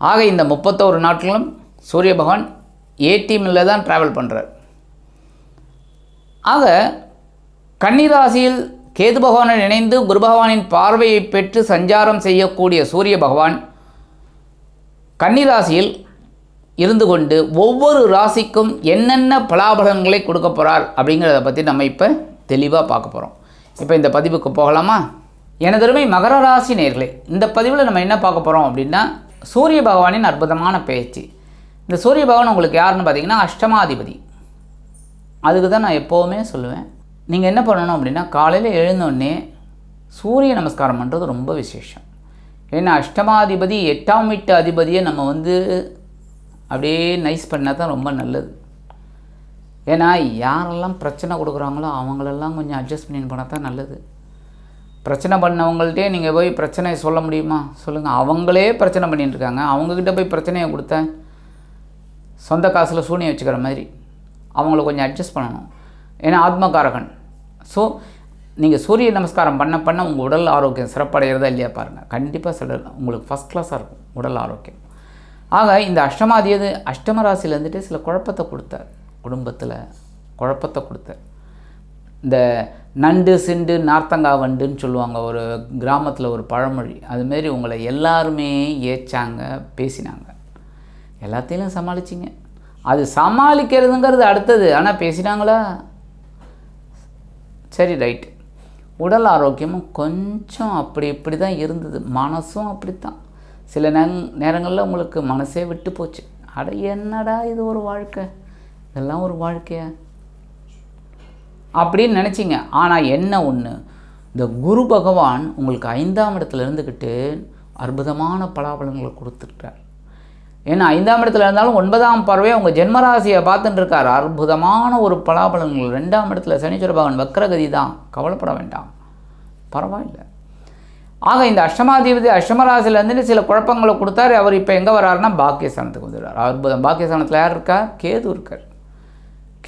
ஆக இந்த முப்பத்தோரு நாட்களும் சூரிய பகவான் ஏடிஎம்மில் தான் ட்ராவல் பண்ணுறார் ஆக கன்னிராசியில் கேது பகவானுடன் இணைந்து குரு பகவானின் பார்வையை பெற்று சஞ்சாரம் செய்யக்கூடிய சூரிய பகவான் கன்னிராசியில் இருந்து கொண்டு ஒவ்வொரு ராசிக்கும் என்னென்ன பலாபலன்களை கொடுக்க போகிறார் அப்படிங்கிறத பற்றி நம்ம இப்போ தெளிவாக பார்க்க போகிறோம் இப்போ இந்த பதிவுக்கு போகலாமா? எனதருமை மகர ராசி நேர்களே இந்த பதிவில் நம்ம என்ன பார்க்க போகிறோம் அப்படின்னா சூரிய பகவானின் அற்புதமான பேச்சு. இந்த சூரிய பகவான் உங்களுக்கு யாருன்னு பார்த்தீங்கன்னா அஷ்டமாதிபதி. அதுக்கு தான் நான் எப்போவுமே சொல்லுவேன். நீங்கள் என்ன பண்ணணும் அப்படின்னா காலையில் எழுந்தோடனே சூரிய நமஸ்காரம் பண்ணுறது ரொம்ப விசேஷம். ஏன்னா அஷ்டமாதிபதி எட்டாம் வீட்டு அதிபதியை நம்ம வந்து அப்படியே நைஸ் பண்ணால் தான் ரொம்ப நல்லது. ஏன்னா யாரெல்லாம் பிரச்சனை கொடுக்குறாங்களோ அவங்களெல்லாம் கொஞ்சம் அட்ஜஸ்ட் பண்ணின்னு போனால் தான் நல்லது. பிரச்சனை பண்ணவங்கள்ட்டே நீங்கள் போய் பிரச்சனையை சொல்ல முடியுமா? சொல்லுங்கள் அவங்களே பிரச்சனை பண்ணிட்டு இருக்காங்க அவங்கக்கிட்ட போய் பிரச்சனையை கொடுத்தேன். சொந்த காசில் சூனியம் வச்சுக்கிற மாதிரி. அவங்கள கொஞ்சம் அட்ஜஸ்ட் பண்ணணும். ஏன்னா ஆத்மகாரகன். ஸோ நீங்கள் சூரிய நமஸ்காரம் பண்ண பண்ண உங்கள் உடல் ஆரோக்கியம் சிறப்படைகிறதா இல்லையா பாருங்கள் கண்டிப்பாக சில உங்களுக்கு ஃபஸ்ட் கிளாஸாக இருக்கும் உடல் ஆரோக்கியம். ஆக இந்த அஷ்டமாதியது அஷ்டம ராசியில் இருந்துட்டு சில குழப்பத்தை கொடுத்தார். குடும்பத்தில் குழப்பத்தை கொடுத்தார். இந்த நண்டு சிண்டு நார்த்தங்காய் வண்டுன்னு சொல்லுவாங்க. ஒரு கிராமத்தில் ஒரு பழமொழி. அதுமாரி உங்களை எல்லாருமே ஏச்சாங்க பேசினாங்க. எல்லாத்தையும் சமாளிச்சிங்க. அது சமாளிக்கிறதுங்கிறது அடுத்தது. ஆனால் பேசினாங்களா? சரி ரைட்டு உடல் ஆரோக்கியமும் கொஞ்சம் அப்படி இப்படி தான் இருந்தது. மனசும் அப்படித்தான். சில நேங் நேரங்களில் உங்களுக்கு மனசே விட்டு போச்சு. அட என்னடா இது ஒரு வாழ்க்கை? இதெல்லாம் ஒரு வாழ்க்கையா? அப்படின்னு நினச்சிங்க. ஆனால் என்ன ஒன்று இந்த குரு பகவான் உங்களுக்கு ஐந்தாம் இடத்துல இருந்துக்கிட்டு அற்புதமான பலாபலங்களை கொடுத்துருக்கார் ஏன்னா ஐந்தாம் இடத்துல இருந்தாலும் ஒன்பதாம் பறவை உங்கள் ஜென்மராசியை பார்த்துட்டு இருக்கார். அற்புதமான ஒரு பலாபலங்கள் ரெண்டாம் இடத்துல சனீஸ்வர பகவான் வக்ரகதி தான். கவலைப்பட வேண்டாம். பரவாயில்லை. ஆக இந்த அஷ்டமாதிபதி அஷ்டமராசியில் சில குழப்பங்களை கொடுத்தாரு. அவர் இப்போ எங்கே வராருன்னா பாக்கியஸ்தானத்துக்கு வந்துடுறார். அற்புதம். பாக்கியஸ்தானத்தில் யார் இருக்கா? கேது இருக்கார்.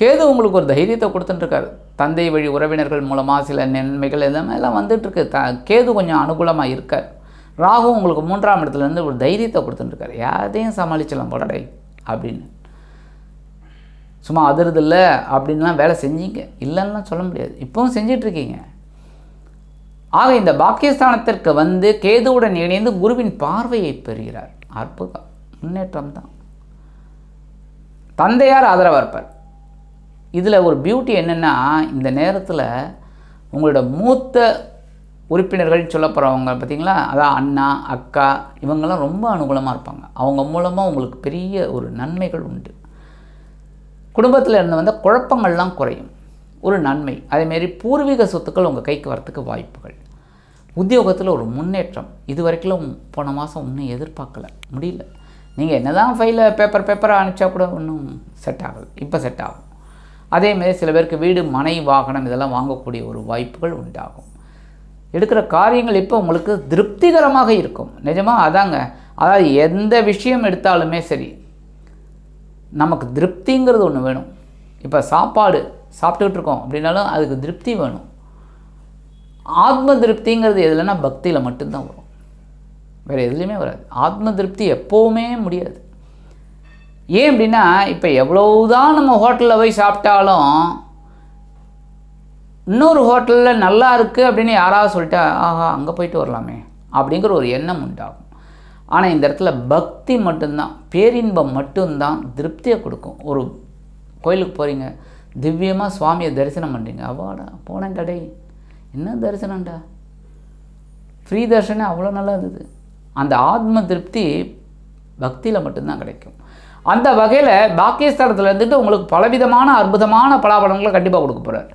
கேது உங்களுக்கு ஒரு தைரியத்தை கொடுத்துட்டுருக்காரு. தந்தை வழி உறவினர்கள் மூலமாக சில நன்மைகள் எல்லாமே எல்லாம் வந்துட்டுருக்கு. த கேது கொஞ்சம் அனுகூலமாக இருக்கார். ராகு உங்களுக்கு மூன்றாம் இடத்துலேருந்து ஒரு தைரியத்தை கொடுத்துட்டுருக்காரு. யாரையும் சமாளிச்சலாம் போடடை அப்படின்னு. சும்மா அதிர்து இல்லை அப்படின்லாம் வேலை செஞ்சீங்க. இல்லைன்னா சொல்ல முடியாது. இப்போவும் செஞ்சிட்ருக்கீங்க ஆக இந்த பாக்கியஸ்தானத்திற்கு வந்து கேதுவுடன் இணைந்து குருவின் பார்வையை பெறுகிறார். அற்புதம். முன்னேற்றம் தான் தந்தையார் ஆதரவாக இருப்பார். இதில் ஒரு பியூட்டி என்னென்னா இந்த நேரத்தில் உங்களோட மூத்த உறுப்பினர்கள் சொல்ல போகிறவங்க பார்த்தீங்களா அதான் அண்ணா அக்கா இவங்கெல்லாம் ரொம்ப அனுகூலமாக இருப்பாங்க. அவங்க மூலமாக உங்களுக்கு பெரிய ஒரு நன்மைகள் உண்டு. குடும்பத்தில் இருந்து வந்த குழப்பங்கள்லாம் குறையும். ஒரு நன்மை. அதேமாரி பூர்வீக சொத்துக்கள் உங்கள் கைக்கு வரத்துக்கு வாய்ப்புகள். உத்தியோகத்தில் ஒரு முன்னேற்றம். இது வரைக்கும் போன மாதம் ஒன்றும் எதிர்பார்க்கல. முடியல. நீங்கள் என்ன தான் ஃபைலை பேப்பர் பேப்பராக அனுப்பிச்சா கூட ஒன்றும் செட் ஆகலை. இப்போ செட் ஆகும். அதேமாரி சில பேருக்கு வீடு மனை வாகனம் இதெல்லாம் வாங்கக்கூடிய ஒரு வாய்ப்புகள் உண்டாகும். எடுக்கிற காரியங்கள் இப்போ உங்களுக்கு திருப்திகரமாக இருக்கும். நிஜமாக அதாங்க. அதாவது எந்த விஷயம் எடுத்தாலுமே சரி நமக்கு திருப்திங்கிறது ஒன்று வேணும். இப்போ சாப்பாடு சாப்பிட்டுக்கிட்டு இருக்கோம் அப்படின்னாலும் அதுக்கு திருப்தி வேணும். ஆத்ம திருப்திங்கிறது எதுலன்னா பக்தியில் மட்டும்தான் வரும். வேறு எதுலேயுமே வராது. ஆத்ம திருப்தி எப்போவுமே முடியாது. ஏன் அப்படின்னா இப்போ எவ்வளவுதான் நம்ம ஹோட்டலில் போய் சாப்பிட்டாலும் இன்னொரு ஹோட்டலில் நல்லா இருக்குது அப்படின்னு யாராவது சொல்லிட்டா ஆஹா அங்கே போயிட்டு வரலாமே அப்படிங்கிற ஒரு எண்ணம் உண்டாகும். ஆனால் இந்த இடத்துல பக்தி மட்டும்தான் பேரின்பம் மட்டும்தான் திருப்தியை கொடுக்கும். ஒரு கோயிலுக்கு போகிறீங்க திவ்யமாக சுவாமியை தரிசனம் பண்ணுறீங்க அவாடா போனேன் கடை. என்ன தரிசனம்டா? ஃப்ரீ தர்ஷனம் அவ்வளோ நல்லா இருந்தது. அந்த ஆத்ம திருப்தி பக்தியில் மட்டும்தான் கிடைக்கும். அந்த வகையில் பாக்கியஸ்தானத்தில் இருந்துட்டு உங்களுக்கு பலவிதமான அற்புதமான பலாபலங்களை கண்டிப்பாக கொடுக்க போகிறார்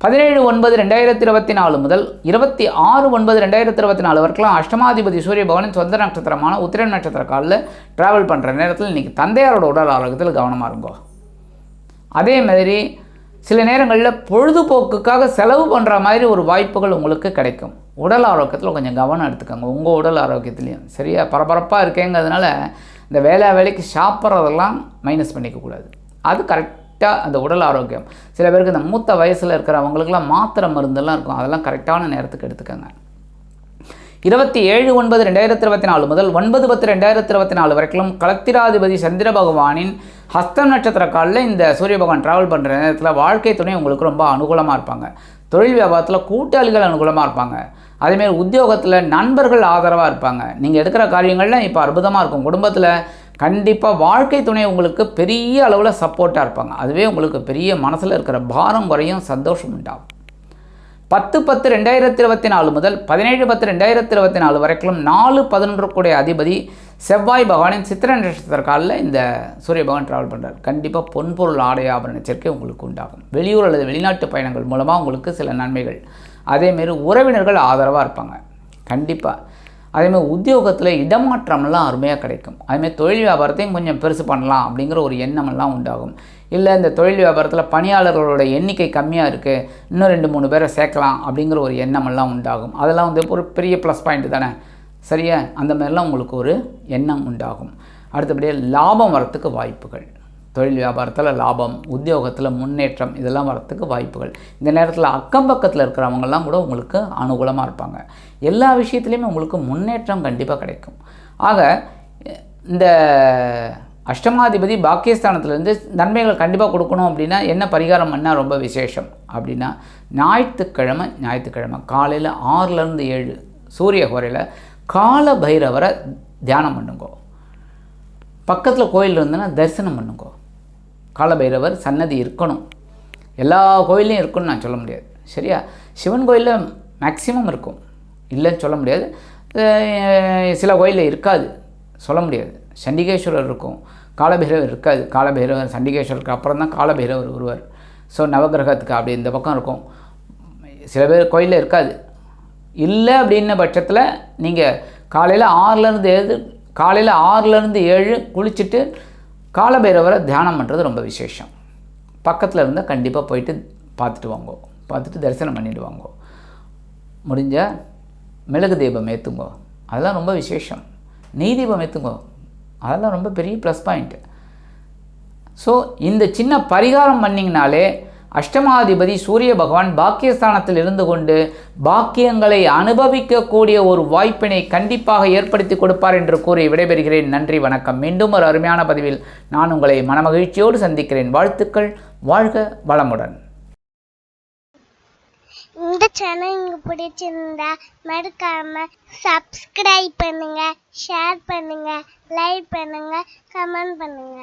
பதினேழு ஒன்பது ரெண்டாயிரத்தி இருபத்தி நாலு முதல் இருபத்தி ஆறு ஒன்பது ரெண்டாயிரத்தி இருபத்தி நாலு வரைக்கும் அஷ்டமாதிபதி சூரிய பவனின் சொந்த நட்சத்திரமான உத்திரம் நட்சத்திர காலில் ட்ராவல் பண்ணுற நேரத்தில் இன்றைக்கி தந்தையாரோட உடல் ஆரோக்கியத்தில் கவனமாக இருங்கோ. அதே மாதிரி சில நேரங்களில் பொழுதுபோக்குக்காக செலவு பண்ணுற மாதிரி ஒரு வாய்ப்புகள் உங்களுக்கு கிடைக்கும். உடல் ஆரோக்கியத்தில் கொஞ்சம் கவனம் எடுத்துக்கோங்க. உங்கள் உடல் ஆரோக்கியத்துலேயும் சரியா பரபரப்பாக இருக்கேங்கிறதுனால இந்த வேலை வேலைக்கு சாப்பிட்றதெல்லாம் மைனஸ் பண்ணிக்கக்கூடாது அது கரெக்டாக அந்த உடல் ஆரோக்கியம். சில பேருக்கு இந்த மூத்த வயசில் இருக்கிறவங்களுக்குலாம் மாத்திரை மருந்தெல்லாம் இருக்கும். அதெல்லாம் கரெக்டான நேரத்துக்கு எடுத்துக்கோங்க. இருபத்தி ஏழு ஒன்பது ரெண்டாயிரத்தி இருபத்தி நாலு முதல் ஒன்பது பத்து ரெண்டாயிரத்தி இருபத்தி நாலு வரைக்கும் கலத்திராதிபதி சந்திர பகவானின் ஹஸ்தம் நட்சத்திர காலில் இந்த சூரிய பகவான் ட்ராவல் பண்ணுற நேரத்தில் வாழ்க்கை துணை உங்களுக்கு ரொம்ப அனுகூலமாக இருப்பாங்க. தொழில் வியாபாரத்தில் கூட்டாளிகள் அனுகூலமாக இருப்பாங்க. அதேமாரி உத்தியோகத்தில் நண்பர்கள் ஆதரவாக இருப்பாங்க. நீங்கள் எடுக்கிற காரியங்கள்லாம் இப்போ அற்புதமாக இருக்கும். குடும்பத்தில் கண்டிப்பாக வாழ்க்கை துணை உங்களுக்கு பெரிய அளவில் சப்போர்ட்டாக இருப்பாங்க. அதுவே உங்களுக்கு பெரிய மனசில் இருக்கிற பாரம் குறையும் சந்தோஷம் உண்டாகும். பத்து பத்து ரெண்டாயிரத்தி இருபத்தி நாலு முதல் பதினேழு பத்து ரெண்டாயிரத்தி இருபத்தி நாலு வரைக்கும் நாலு பதினொன்று கூடிய அதிபதி செவ்வாய் பகவானின் சித்திர நட்சத்திரக்காலில் இந்த சூரிய பகவான் ட்ராவல் பண்ணுறார் கண்டிப்பாக பொன்பொருள் ஆடை ஆபரண சேர்க்கை உங்களுக்கு உண்டாகும். வெளியூர் அல்லது வெளிநாட்டு பயணங்கள் மூலமாக உங்களுக்கு சில நன்மைகள் அதேமாரி உறவினர்கள் ஆதரவாக இருப்பாங்க. கண்டிப்பாக அதேமாதிரி உத்தியோகத்தில் இடமாற்றம்லாம் அருமையாக கிடைக்கும். அதேமாதிரி தொழில் வியாபாரத்தையும் கொஞ்சம் பெருசு பண்ணலாம் அப்படிங்கிற ஒரு எண்ணமெல்லாம் உண்டாகும். இல்லை இந்த தொழில் வியாபாரத்தில் பணியாளர்களோட எண்ணிக்கை கம்மியாக இருக்குது இன்னும் ரெண்டு மூணு பேரை சேர்க்கலாம் அப்படிங்கிற ஒரு எண்ணமெல்லாம் உண்டாகும். அதெல்லாம் வந்து ஒரு பெரிய ப்ளஸ் பாயிண்ட் தானே? சரியா? அந்த மாதிரிலாம் உங்களுக்கு ஒரு எண்ணம் உண்டாகும். அடுத்தபடியாக லாபம் வரத்துக்கு வாய்ப்புகள். தொழில் வியாபாரத்தில் லாபம் உத்தியோகத்தில் முன்னேற்றம் இதெல்லாம் வரத்துக்கு வாய்ப்புகள். இந்த நேரத்தில் அக்கம் பக்கத்தில் இருக்கிறவங்கெல்லாம் கூட உங்களுக்கு அனுகூலமாக இருப்பாங்க. எல்லா விஷயத்துலையுமே உங்களுக்கு முன்னேற்றம் கண்டிப்பாக கிடைக்கும். ஆக இந்த அஷ்டமாதிபதி பாக்கியஸ்தானத்துலேருந்து நன்மைகள் கண்டிப்பாக கொடுக்கணும் அப்படின்னா என்ன பரிகாரம் பண்ணால் ரொம்ப விசேஷம்? அப்படின்னா ஞாயிற்றுக்கிழமை ஞாயிற்றுக்கிழமை காலையில் ஆறுலேருந்து ஏழு சூரிய குறையில் கால பைரவரை தியானம் பண்ணுங்கோ. பக்கத்தில் கோயில் இருந்ததுன்னா தரிசனம் பண்ணுங்கோ. காலபைரவர் சன்னதி இருக்கணும். எல்லா கோயிலையும் இருக்குன்னு நான் சொல்ல முடியாது. சரியா? சிவன் கோயிலில் மேக்சிமம் இருக்கும். இல்லைன்னு சொல்ல முடியாது. சில கோயிலில் இருக்காது. சொல்ல முடியாது. சண்டிகேஸ்வரர் இருக்கும். காலபைரவர் இருக்காது. காலபைரவர் சண்டிகேஸ்வரருக்கு அப்புறம் தான் காலபைரவர் வருவார் ஸோ நவகிரகத்துக்கு அப்படி இந்த பக்கம் இருக்கும். சில பேர் கோயிலில் இருக்காது. இல்லை அப்படின்ன பட்சத்தில் நீங்கள் காலையில் ஆறுலேருந்து ஏழு காலையில் ஆறுலேருந்து ஏழு குளிச்சுட்டு காலபைரவரை தியானம் பண்ணுறது ரொம்ப விசேஷம். பக்கத்தில் இருந்தால் கண்டிப்பாக போயிட்டு பார்த்துட்டு வாங்கோ. பார்த்துட்டு தரிசனம் பண்ணிட்டு வாங்கோ. முடிஞ்ச மிளகு தீபம் ஏற்றுங்கோ அதெல்லாம் ரொம்ப விசேஷம். நெய் தீபம் ஏற்றுங்கோ அதெல்லாம் ரொம்ப பெரிய ப்ளஸ் பாயிண்ட்டு ஸோ இந்த சின்ன பரிகாரம் பண்ணிங்கனாலே அஷ்டமாதிபதி சூரிய பகவான் பாக்கியஸ்தானத்தில் இருந்து கொண்டு பாக்கியங்களை அனுபவிக்கக்கூடிய ஒரு வாய்ப்பினை கண்டிப்பாக ஏற்படுத்தி கொடுப்பார் என்று கூறி விடைபெறுகிறேன். நன்றி வணக்கம். மீண்டும் ஒரு அருமையான பதிவில் நான் உங்களை மனமகிழ்ச்சியோடு சந்திக்கிறேன். வாழ்த்துக்கள். வாழ்க வளமுடன். இந்த சேனல் உங்களுக்கு பிடிச்சிருந்தா மறக்காம சப்ஸ்கிரைப் பண்ணுங்க ஷேர் பண்ணுங்க லைக் பண்ணுங்க கமெண்ட் பண்ணுங்க.